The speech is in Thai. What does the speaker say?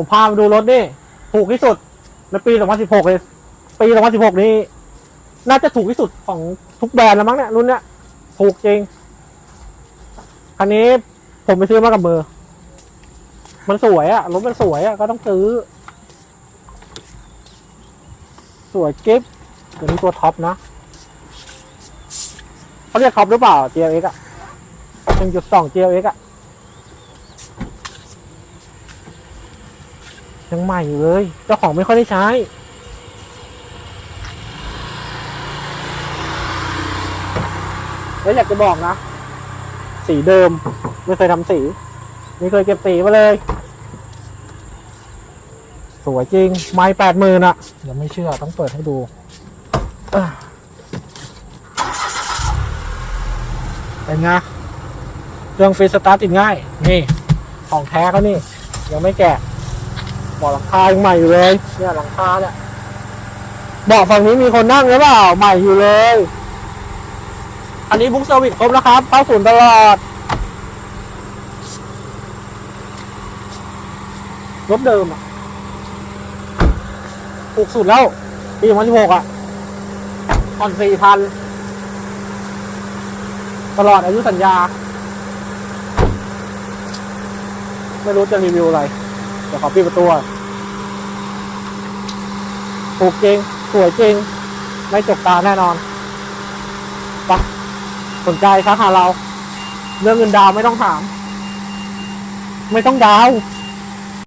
ผมพามาดูรถนี่ ถูกที่สุดในปี 2016 เลย ปี 2016 นี้ น่าจะถูกที่สุดของทุกแบรนด์แล้วมั้งเนี่ยรุ่นเนี้ย ถูกจริง คันนี้ผมไปซื้อมากับมือ มันสวยอะรถมันสวยอะก็ต้องซื้อ สวยกิ๊บเดี๋ยวนี้ตัวท็อปนะเขาเรียกท็อปหรือเปล่า GLX อะ1.2 GLX อะ ยังใหม่อยู่เลย เจ้าของไม่ค่อยได้ใช้ แล้วอยากจะบอกนะ สีเดิม ไม่เคยทำสีไม่เคยเก็บสีมาเลย สวยจริง ไม้แปดหมื่นอะยังไม่เชื่อต้องเปิดให้ดูอะเป็นไงเครื่องฟรีสตาร์ทติดง่าย นี่ ของแท้ก็นี่ ยังไม่แกะ เบอกหลังคายังใหม่อยู่เลย เนี่ยหลังคาเนี่ยเบอกฝั่งนี้มีคนนั่งหรือเปล่าใหม่อยู่เลย อันนี้บุ๊กเซอร์วิสครบแล้วครับเข้าศูนย์ตลอดรถเดิมอะถูกสุดแล้ว ปี2016อะผ่อนสี่พันตลอดอายุสัญญา ไม่รู้จะรีวิวอะไร เดี๋ยวขอปิดประตู ถูกจริง สวยจริง ไม่จกตาแน่นอนไปะสนใจทักหาเรา เรื่องเงินดาวไม่ต้องถาม ไม่ต้องดาว